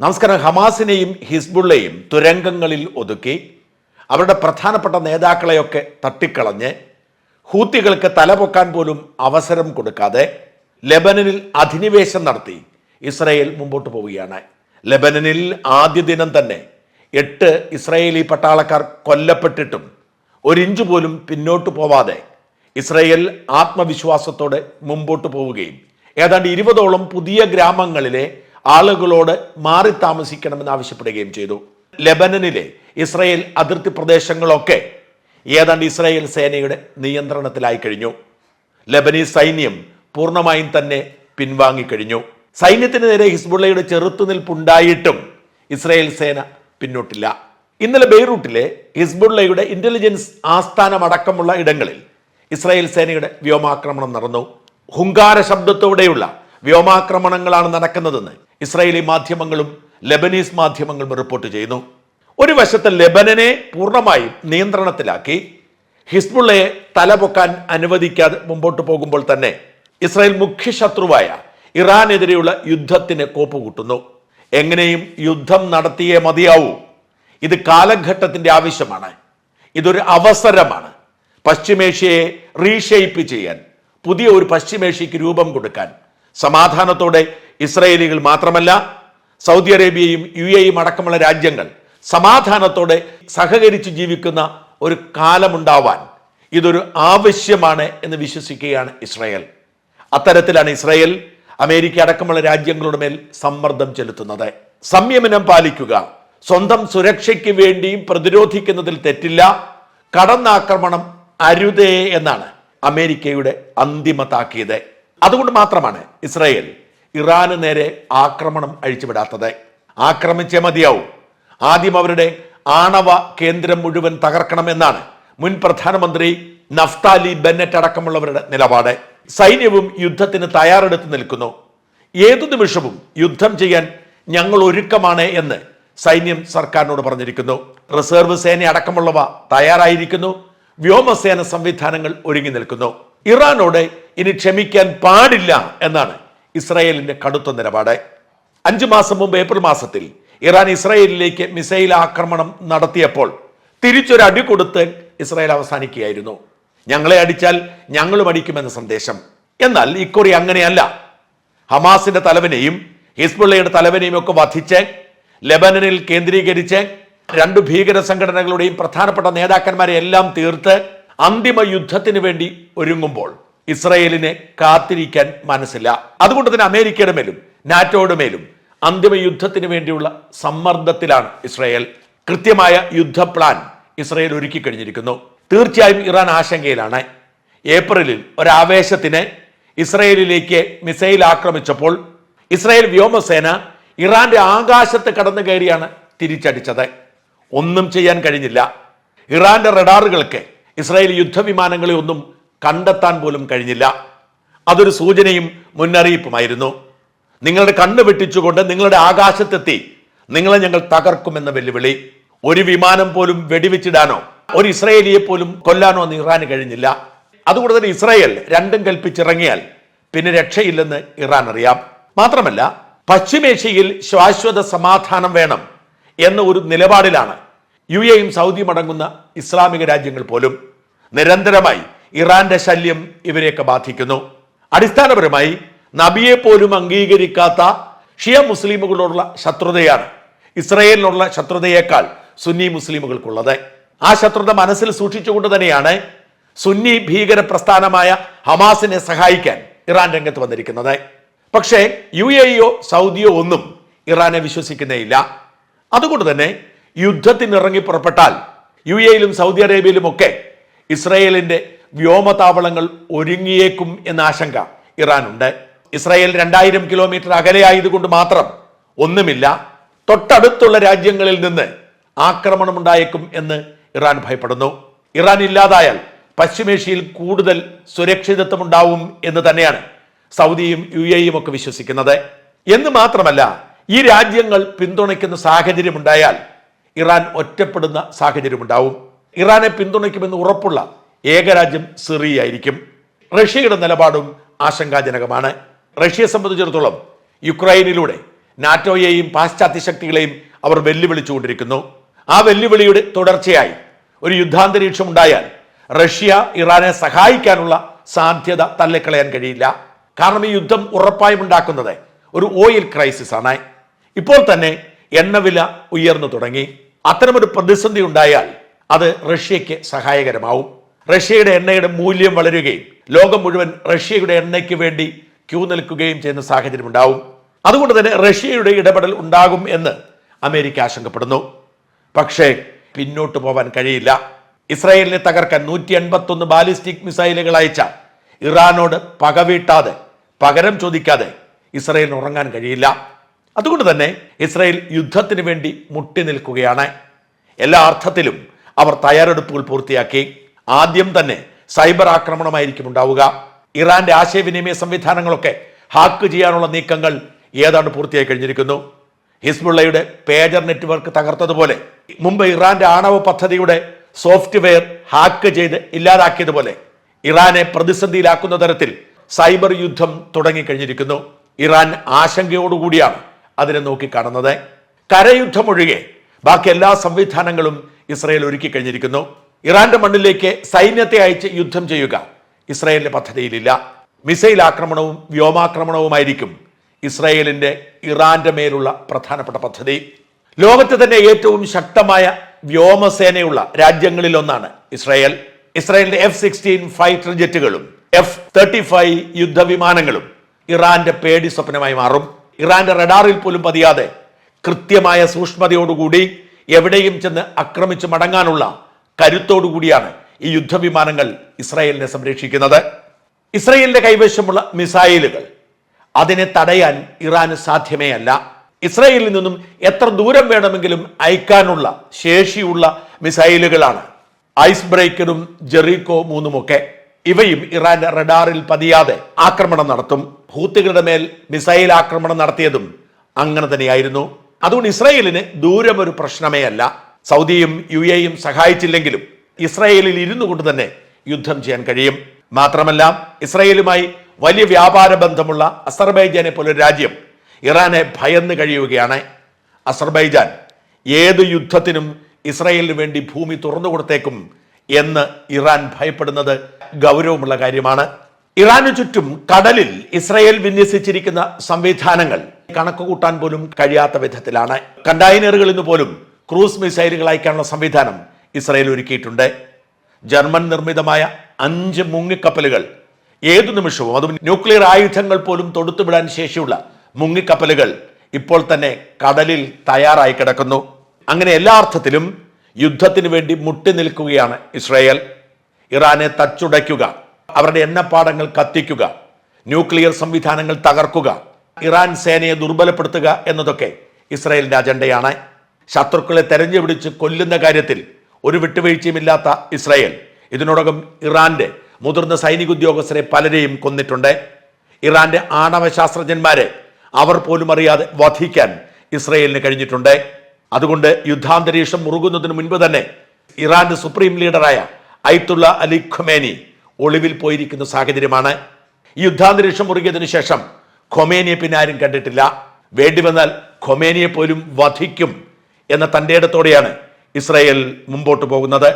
നമസ്കാരം. ഹമാസിനെയും ഹിസ്ബുള്ളയും തുരങ്കങ്ങളിൽ ഒതുക്കി അവരുടെ പ്രധാനപ്പെട്ട നേതാക്കളെയൊക്കെ തട്ടിക്കളഞ്ഞ് ഹൂത്തികൾക്ക് തലപൊക്കാൻ പോലും അവസരം കൊടുക്കാതെ ലെബനനിൽ അധിനിവേശം നടത്തി ഇസ്രയേൽ മുമ്പോട്ട് പോവുകയാണ്. ലെബനനിൽ ആദ്യ ദിനം തന്നെ എട്ട് ഇസ്രയേലി പട്ടാളക്കാർ കൊല്ലപ്പെട്ടിട്ടും ഒരിഞ്ച് പോലും പിന്നോട്ട് പോവാതെ ഇസ്രയേൽ ആത്മവിശ്വാസത്തോടെ മുമ്പോട്ട് പോവുകയും ഏതാണ്ട് ഇരുപതോളം പുതിയ ഗ്രാമങ്ങളിലെ ആളുകളോട് മാറി താമസിക്കണമെന്ന് ആവശ്യപ്പെടുകയും ചെയ്തു. ലെബനനിലെ ഇസ്രയേൽ അതിർത്തി പ്രദേശങ്ങളൊക്കെ ഏതാണ്ട് ഇസ്രായേൽ സേനയുടെ നിയന്ത്രണത്തിലായി കഴിഞ്ഞു. ലബനീസ് സൈന്യം പൂർണമായും തന്നെ പിൻവാങ്ങിക്കഴിഞ്ഞു സൈന്യത്തിന് നേരെ ഹിസ്ബുള്ളയുടെ ചെറുത്തുനിൽപ്പുണ്ടായിട്ടും ഇസ്രായേൽ സേന പിന്നോട്ടില്ല. ഇന്നലെ ബെയ്റൂട്ടിലെ ഹിസ്ബുള്ളയുടെ ഇന്റലിജൻസ് ആസ്ഥാനമടക്കമുള്ള ഇടങ്ങളിൽ ഇസ്രായേൽ സേനയുടെ വ്യോമാക്രമണം നടന്നു. ഹുങ്കാര ശബ്ദത്തോടെയുള്ള വ്യോമാക്രമണങ്ങളാണ് നടക്കുന്നതെന്ന് ഇസ്രായേലി മാധ്യമങ്ങളും ലെബനീസ് മാധ്യമങ്ങളും റിപ്പോർട്ട് ചെയ്യുന്നു. ഒരു വശത്ത് ലെബനനെ പൂർണമായും നിയന്ത്രണത്തിലാക്കി ഹിസ്ബുള്ളയെ തലപൊക്കാൻ അനുവദിക്കാതെ മുമ്പോട്ട് പോകുമ്പോൾ തന്നെ ഇസ്രായേൽ മുഖ്യ ശത്രുവായ ഇറാനെതിരെയുള്ള യുദ്ധത്തിന് കോപ്പുകൂട്ടുന്നു. എങ്ങനെയും യുദ്ധം നടത്തിയേ മതിയാവൂ. ഇത് കാലഘട്ടത്തിന്റെ ആവശ്യമാണ്. ഇതൊരു അവസരമാണ്. പശ്ചിമേഷ്യയെ റീഷേപ്പ് ചെയ്യാൻ പുതിയ ഒരു പശ്ചിമേഷ്യക്ക് രൂപം കൊടുക്കാൻ സമാധാനത്തോടെ ഇസ്രയേലികൾ മാത്രമല്ല സൗദി അറേബ്യയും യു എയും അടക്കമുള്ള രാജ്യങ്ങൾ സമാധാനത്തോടെ സഹകരിച്ച് ജീവിക്കുന്ന ഒരു കാലമുണ്ടാവാൻ ഇതൊരു ആവശ്യമാണ് എന്ന് വിശ്വസിക്കുകയാണ് ഇസ്രയേൽ. അത്തരത്തിലാണ് ഇസ്രയേൽ അമേരിക്ക അടക്കമുള്ള രാജ്യങ്ങളുടെ മേൽ സമ്മർദ്ദം ചെലുത്തുന്നത്. സംയമനം പാലിക്കുക. സ്വന്തം സുരക്ഷയ്ക്ക് വേണ്ടിയും പ്രതിരോധിക്കുന്നതിൽ തെറ്റില്ല. കടന്നാക്രമണം അരുതേ എന്നാണ് അമേരിക്കയുടെ അന്തിമ താക്കീത്. അതുകൊണ്ട് മാത്രമാണ് ഇസ്രായേൽ ഇറാന് നേരെ ആക്രമണം അഴിച്ചുവിടാത്തത്. ആക്രമിച്ചേ മതിയാവും. ആദ്യം അവരുടെ ആണവ കേന്ദ്രം മുഴുവൻ തകർക്കണമെന്നാണ് മുൻ പ്രധാനമന്ത്രി നഫ്താലി ബെന്നറ്റ് അടക്കമുള്ളവരുടെ നിലപാട്. സൈന്യവും യുദ്ധത്തിന് തയ്യാറെടുത്ത് നിൽക്കുന്നു. ഏതു നിമിഷവും യുദ്ധം ചെയ്യാൻ ഞങ്ങൾ ഒരുക്കമാണ് എന്ന് സൈന്യം സർക്കാരിനോട് പറഞ്ഞിരിക്കുന്നു. റിസർവ് സേന അടക്കമുള്ളവ തയ്യാറായിരിക്കുന്നു. വ്യോമസേന സംവിധാനങ്ങൾ ഒരുങ്ങി നിൽക്കുന്നു. ഇറാനോട് ഇനി ക്ഷമിക്കാൻ പാടില്ല എന്നാണ് ഇസ്രായേലിന്റെ കടുത്ത നിലപാട്. അഞ്ചു മാസം മുമ്പ് ഏപ്രിൽ മാസത്തിൽ ഇറാൻ ഇസ്രായേലിലേക്ക് മിസൈൽ ആക്രമണം നടത്തിയപ്പോൾ തിരിച്ചൊരു അടി കൊടുത്ത് ഇസ്രായേൽ അവസാനിക്കുകയായിരുന്നു. ഞങ്ങളെ അടിച്ചാൽ ഞങ്ങളും അടിക്കുമെന്ന സന്ദേശം. എന്നാൽ ഇക്കുറി അങ്ങനെയല്ല. ഹമാസിന്റെ തലവനെയും ഹിസ്ബുള്ളയുടെ തലവനെയും ഒക്കെ വധിച്ച് ലെബനനിൽ കേന്ദ്രീകരിച്ച് രണ്ട് ഭീകര സംഘടനകളുടെയും പ്രധാനപ്പെട്ട നേതാക്കന്മാരെ എല്ലാം തീർത്ത് അന്തിമ യുദ്ധത്തിന് വേണ്ടി ഒരുങ്ങുമ്പോൾ ഇസ്രയേലിനെ കാത്തിരിക്കാൻ മനസ്സില്ല. അതുകൊണ്ട് തന്നെ അമേരിക്കയുടെ മേലും നാറ്റോയുടെ മേലും അന്തിമ യുദ്ധത്തിന് വേണ്ടിയുള്ള സമ്മർദ്ദത്തിലാണ് ഇസ്രയേൽ. കൃത്യമായ യുദ്ധ പ്ലാൻ ഇസ്രയേൽ ഒരുക്കി കഴിഞ്ഞിരിക്കുന്നു. തീർച്ചയായും ഇറാൻ ആശങ്കയിലാണ്. ഏപ്രിലിൽ ഒരാവേശത്തിന് ഇസ്രയേലിലേക്ക് മിസൈൽ ആക്രമിച്ചപ്പോൾ ഇസ്രയേൽ വ്യോമസേന ഇറാന്റെ ആകാശത്ത് കടന്നു കയറിയാണ് തിരിച്ചടിച്ചത്. ഒന്നും ചെയ്യാൻ കഴിഞ്ഞില്ല. ഇറാന്റെ റഡാറുകൾക്ക് ഇസ്രായേൽ യുദ്ധവിമാനങ്ങളെ ഒന്നും കണ്ടെത്താൻ പോലും കഴിഞ്ഞില്ല. അതൊരു സൂചനയും മുന്നറിയിപ്പുമായിരുന്നു. നിങ്ങളുടെ കണ്ണ് വെട്ടിച്ചുകൊണ്ട് നിങ്ങളുടെ ആകാശത്തെത്തി. നിങ്ങളെ ഞങ്ങൾ തകർക്കുമെന്ന വെല്ലുവിളി. ഒരു വിമാനം പോലും വെടിവെച്ചിടാനോ ഒരു ഇസ്രായേലിയെ പോലും കൊല്ലാനോ ഇറാന് കഴിഞ്ഞില്ല. അതുകൊണ്ട് തന്നെ ഇസ്രായേൽ രണ്ടും കൽപ്പിച്ചിറങ്ങിയാൽ പിന്നെ രക്ഷയില്ലെന്ന് ഇറാൻ അറിയാം. മാത്രമല്ല പശ്ചിമേഷ്യയിൽ ശാശ്വത സമാധാനം വേണം എന്ന ഒരു നിലപാടിലാണ് യു എയും സൗദിയും അടങ്ങുന്ന ഇസ്ലാമിക രാജ്യങ്ങൾ പോലും. നിരന്തരമായി ഇറാന്റെ ശല്യം ഇവരെയൊക്കെ ബാധിക്കുന്നു. അടിസ്ഥാനപരമായി നബിയെ പോലും അംഗീകരിക്കാത്ത ഷിയ മുസ്ലിമുകളോടുള്ള ശത്രുതയാണ് ഇസ്രയേലിനുള്ള ശത്രുതയേക്കാൾ സുന്നി മുസ്ലിമുകൾക്കുള്ളത്. ആ ശത്രുത മനസ്സിൽ സൂക്ഷിച്ചുകൊണ്ട് തന്നെയാണ് സുന്നി ഭീകര പ്രസ്ഥാനമായ ഹമാസിനെ സഹായിക്കാൻ ഇറാൻ രംഗത്ത് വന്നിരിക്കുന്നത്. പക്ഷേ യു എയോ സൗദിയോ ഒന്നും ഇറാനെ വിശ്വസിക്കുന്നേയില്ല. അതുകൊണ്ട് തന്നെ യുദ്ധത്തിനിറങ്ങി പുറപ്പെട്ടാൽ യു എയിലും സൗദി അറേബ്യയിലും ഒക്കെ ഇസ്രയേലിന്റെ വ്യോമതാവളങ്ങൾ ഒരുങ്ങിയേക്കും എന്ന ആശങ്ക ഇറാനുണ്ട്. ഇസ്രായേൽ രണ്ടായിരം കിലോമീറ്റർ അകലെയായതുകൊണ്ട് മാത്രം ഒന്നുമില്ല തൊട്ടടുത്തുള്ള രാജ്യങ്ങളിൽ നിന്ന് ആക്രമണം ഉണ്ടായേക്കും എന്ന് ഇറാൻ ഭയപ്പെടുന്നു. ഇറാൻ ഇല്ലാതായാൽ പശ്ചിമേഷ്യയിൽ കൂടുതൽ സുരക്ഷിതത്വം ഉണ്ടാവും എന്ന് തന്നെയാണ് സൗദിയും യു എയും ഒക്കെ വിശ്വസിക്കുന്നത്. എന്ന് മാത്രമല്ല ഈ രാജ്യങ്ങൾ പിന്തുണയ്ക്കുന്ന സാഹചര്യം ഉണ്ടായാൽ ഇറാൻ ഒറ്റപ്പെടുന്ന സാഹചര്യം ഉണ്ടാവും ഇറാനെ പിന്തുണയ്ക്കുമെന്ന് ഉറപ്പുള്ള ഏകരാജ്യം സിറിയായിരിക്കും റഷ്യയുടെ നിലപാടും ആശങ്കാജനകമാണ്. റഷ്യയെ സംബന്ധിച്ചിടത്തോളം യുക്രൈനിലൂടെ നാറ്റോയെയും പാശ്ചാത്യ ശക്തികളെയും അവർ വെല്ലുവിളിച്ചുകൊണ്ടിരിക്കുന്നു. ആ വെല്ലുവിളിയുടെ തുടർച്ചയായി ഒരു യുദ്ധാന്തരീക്ഷം ഉണ്ടായാൽ റഷ്യ ഇറാനെ സഹായിക്കാനുള്ള സാധ്യത തള്ളിക്കളയാൻ കഴിയില്ല. കാരണം ഈ യുദ്ധം ഉറപ്പായും ഉണ്ടാക്കുന്നത് ഒരു ഓയിൽ ക്രൈസിസ് ആണ്. ഇപ്പോൾ തന്നെ എണ്ണവില ഉയർന്നു തുടങ്ങി. അത്തരമൊരു പ്രതിസന്ധി ഉണ്ടായാൽ അത് റഷ്യയ്ക്ക് സഹായകരമാവും. റഷ്യയുടെ എണ്ണയുടെ മൂല്യം വളരുകയും ലോകം മുഴുവൻ റഷ്യയുടെ എണ്ണയ്ക്ക് വേണ്ടി ക്യൂ നിൽക്കുകയും ചെയ്യുന്ന സാഹചര്യം ഉണ്ടാവും. അതുകൊണ്ട് തന്നെ റഷ്യയുടെ ഇടപെടൽ ഉണ്ടാകും എന്ന് അമേരിക്ക ആശങ്കപ്പെടുന്നു. പക്ഷേ പിന്നോട്ട് പോവാൻ കഴിയില്ല. ഇസ്രായേലിനെ തകർക്കാൻ നൂറ്റി എൺപത്തൊന്ന് ബാലിസ്റ്റിക് മിസൈലുകൾ അയച്ച ഇറാനോട് പകവീട്ടാതെ പകരം ചോദിക്കാതെ ഇസ്രായേലിന് ഉറങ്ങാൻ കഴിയില്ല. അതുകൊണ്ട് തന്നെ ഇസ്രായേൽ യുദ്ധത്തിന് വേണ്ടി മുട്ടി നിൽക്കുകയാണ്. എല്ലാ അർത്ഥത്തിലും അവർ തയ്യാറെടുപ്പുകൾ പൂർത്തിയാക്കി. ആദ്യം തന്നെ സൈബർ ആക്രമണമായിരിക്കും ഉണ്ടാവുക. ഇറാന്റെ ആശയവിനിമയ സംവിധാനങ്ങളൊക്കെ ഹാക്ക് ചെയ്യാനുള്ള നീക്കങ്ങൾ ഏതാണ്ട് പൂർത്തിയായി കഴിഞ്ഞിരിക്കുന്നു. ഹിസ്ബുള്ളയുടെ പേജർ നെറ്റ്വർക്ക് തകർത്തതുപോലെ മുമ്പ് ഇറാന്റെ ആണവ പദ്ധതിയുടെ സോഫ്റ്റ്വെയർ ഹാക്ക് ചെയ്ത് ഇല്ലാതാക്കിയതുപോലെ ഇറാനെ പ്രതിസന്ധിയിലാക്കുന്ന തരത്തിൽ സൈബർ യുദ്ധം തുടങ്ങിക്കഴിഞ്ഞിരിക്കുന്നു. ഇറാൻ ആശങ്കയോടുകൂടിയാണ് അതിനെ നോക്കിക്കാണുന്നത്. കരയുദ്ധമൊഴികെ ബാക്കി എല്ലാ സംവിധാനങ്ങളും ഇസ്രയേൽ ഒരുക്കി കഴിഞ്ഞിരിക്കുന്നു ഇറാന്റെ മണ്ണിലേക്ക് സൈന്യത്തെ അയച്ച് യുദ്ധം ചെയ്യുക. ഇസ്രയേലിന്റെ പദ്ധതിയിലില്ല. മിസൈൽ ആക്രമണവും വ്യോമാക്രമണവുമായിരിക്കും ഇസ്രയേലിന്റെ ഇറാന്റെ മേലുള്ള പ്രധാനപ്പെട്ട പദ്ധതി. ലോകത്തെ തന്നെ ഏറ്റവും ശക്തമായ വ്യോമസേനയുള്ള രാജ്യങ്ങളിൽ ഒന്നാണ് ഇസ്രായേൽ. ഇസ്രായേലിന്റെ എഫ് സിക്സ്റ്റീൻ ഫൈറ്റർ ജെറ്റുകളും എഫ് തേർട്ടി ഫൈവ് യുദ്ധവിമാനങ്ങളും ഇറാന്റെ പേടി സ്വപ്നമായി മാറും. ഇറാന്റെ റഡാറിൽ പോലും പതിയാതെ കൃത്യമായ സൂക്ഷ്മതയോടുകൂടി എവിടെയും ചെന്ന് ആക്രമിച്ച് മടങ്ങാനുള്ള കരുത്തോടുകൂടിയാണ് ഈ യുദ്ധവിമാനങ്ങൾ ഇസ്രായേലിനെ സംരക്ഷിക്കുന്നത്. ഇസ്രായേലിന്റെ കൈവശമുള്ള മിസൈലുകൾ അതിനെ തടയാൻ ഇറാന് സാധ്യമേ അല്ല ഇസ്രായേലിൽ നിന്നും എത്ര ദൂരം വേണമെങ്കിലും അയക്കാനുള്ള ശേഷിയുള്ള മിസൈലുകളാണ് ഐസ് ബ്രേക്കറും ജെറിക്കോ മൂന്നുമൊക്കെ. ഇവയും ഇറാന്റെ റഡാറിൽ പതിയാതെ ആക്രമണം നടത്തും. ഹൂത്തുകളുടെ മേൽ മിസൈൽ ആക്രമണം നടത്തിയതും അങ്ങനെ തന്നെയായിരുന്നു. അതുകൊണ്ട് ഇസ്രായേലിന് ദൂരം ഒരു പ്രശ്നമേ അല്ല. സൗദിയും യു എയും സഹായിച്ചില്ലെങ്കിലും ഇസ്രായേലിൽ ഇരുന്നു കൊണ്ട് തന്നെ യുദ്ധം ചെയ്യാൻ കഴിയും. മാത്രമല്ല ഇസ്രായേലുമായി വലിയ വ്യാപാര ബന്ധമുള്ള അസർബൈജാനെ പോലെ രാജ്യം ഇറാനെ ഭയന്ന് കഴിയുകയാണ്. അസർബൈജാൻ ഏത് യുദ്ധത്തിനും ഇസ്രായേലിന് വേണ്ടി ഭൂമി തുറന്നു കൊടുത്തേക്കും എന്ന് ഇറാൻ ഭയപ്പെടുന്നത് ഗൗരവമുള്ള കാര്യമാണ്. ഇറാനു ചുറ്റും കടലിൽ ഇസ്രായേൽ വിന്യസിച്ചിരിക്കുന്ന സംവിധാനങ്ങൾ കണക്ക് കൂട്ടാൻ പോലും കഴിയാത്ത വിധത്തിലാണ്. കണ്ടെയ്നറുകൾ നിന്ന് പോലും ക്രൂസ് മിസൈലുകൾ അയക്കാനുള്ള സംവിധാനം ഇസ്രായേൽ ഒരുക്കിയിട്ടുണ്ട്. ജർമ്മൻ നിർമ്മിതമായ അഞ്ച് മുങ്ങിക്കപ്പലുകൾ ഏതു നിമിഷവും അതും ന്യൂക്ലിയർ ആയുധങ്ങൾ പോലും തൊടുത്തുവിടാൻ ശേഷിയുള്ള മുങ്ങിക്കപ്പലുകൾ ഇപ്പോൾ തന്നെ കടലിൽ തയ്യാറായി കിടക്കുന്നു. അങ്ങനെ എല്ലാ അർത്ഥത്തിലും യുദ്ധത്തിന് വേണ്ടി മുട്ടി നിൽക്കുകയാണ് ഇസ്രായേൽ. ഇറാനെ തച്ചുടയ്ക്കുക അവരുടെ എണ്ണപ്പാടങ്ങൾ കത്തിക്കുക ന്യൂക്ലിയർ സംവിധാനങ്ങൾ തകർക്കുക ഇറാൻ സേനയെ ദുർബലപ്പെടുത്തുക എന്നതൊക്കെ ഇസ്രായേലിന്റെ അജണ്ടയാണ്. ശത്രുക്കളെ തെരഞ്ഞുപിടിച്ച് കൊല്ലുന്ന കാര്യത്തിൽ ഒരു വിട്ടുവീഴ്ചയുമില്ലാത്ത ഇസ്രായേൽ. ഇതിനോടകം ഇറാന്റെ മുതിർന്ന സൈനിക ഉദ്യോഗസ്ഥരെ പലരെയും കൊന്നിട്ടുണ്ട്. ഇറാന്റെ ആണവ ശാസ്ത്രജ്ഞന്മാരെ അവർ പോലും അറിയാതെ വധിക്കാൻ ഇസ്രയേലിന് കഴിഞ്ഞിട്ടുണ്ട്. അതുകൊണ്ട് യുദ്ധാന്തരീക്ഷം മുറുകുന്നതിന് മുൻപ് തന്നെ ഇറാന്റെ സുപ്രീം ലീഡറായ ഐത്തുള്ള അലി ഖുമേനി ഒളിവിൽ പോയിരിക്കുന്ന സാഹചര്യമാണ്. ഈ യുദ്ധാന്തരീക്ഷം മുറുകിയതിനു ശേഷം ഖൊമേനിയെ പിന്നെ ആരും കണ്ടിട്ടില്ല. വേണ്ടി വന്നാൽ ഖൊമേനിയെ പോലും വധിക്കും എന്ന തന്റെ ഇടത്തോടെയാണ് ഇസ്രായേൽ മുമ്പോട്ട് പോകുന്നത്.